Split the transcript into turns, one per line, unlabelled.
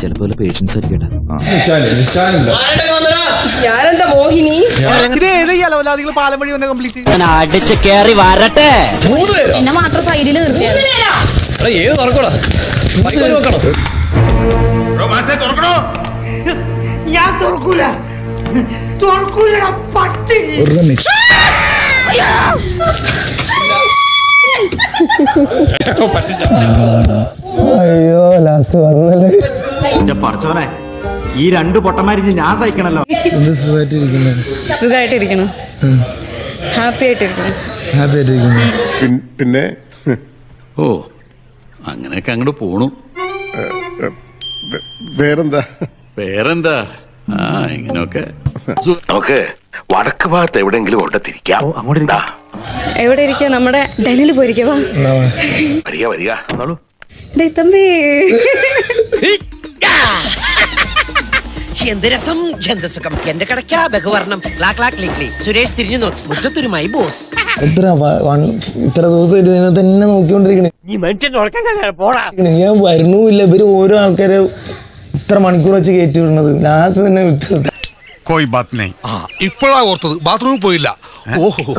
ചിലപ്പോ പേഷ്യൻസ് ആയിരിക്കട്ടെ.
വഴി വന്ന
കംപ്ലീറ്റ് മോഹിനി
അടിച്ച് കേറി വരട്ടെ.
എന്നെ മാത്രം സൈഡിൽ നിർത്തിയത്
ഏത് തുറക്കൂലടാ പട്ടി.
വെറുതെ നിശ
എന്റെ പഠിച്ചവനെ ഈ രണ്ട് പൊട്ടന്മാരിഞ്ഞ് ഞാൻ സഹിക്കണല്ലോ.
സുഖമായിട്ടിരിക്കണം ഹാപ്പി ആയിട്ടിരിക്കണം
ഹാപ്പി ആയിട്ടിരിക്കുന്നു.
പിന്നെ?
ഓ അങ്ങനെയൊക്കെ അങ്ങോട്ട് പോണു.
വേറെന്താ?
വേറെന്താ? ആ ഇങ്ങനെയൊക്കെ.
നമുക്ക് വടക്ക് ഭാഗത്ത് എവിടെയെങ്കിലും കൊണ്ട് തിരിക്കാം ദാ,
എവിടെ ഇരിക്കുക നമ്മുടെ ഡൽഹിയിൽ പോയിരിക്കവാ.
വരിക വരിക.
ഡേ തമ്പി.
എന്ത് രസം? എന്ത് സുഖം? എന്റെ കടയ്ക്ക ബഹുവർണം ക്ലാ ക്ലാ ക്ലി ക്ലി. സുരേഷ് തിരിഞ്ഞു നോക്കി. മുറ്റത്തൊരുമായി ബോസ്.
എത്ര വ- വൺ- ഇത്ര ദിവസം ഇതിനെ തന്നെ നോക്കിക്കൊണ്ടിരിക്കണേ. ഞാൻ വരണമില്ല. ഇവർ ഓരോ ആൾക്കാരെ ഇത്ര മണിക്കൂർ വെച്ച് കയറ്റി വിടുന്നത് ലാസ്റ്റ് തന്നെ
കോയി ബാത് നഹീ
ഇപ്പോഴാ ഓർത്തത്. ബാത്റൂമിൽ പോയില്ല. ഓഹോ.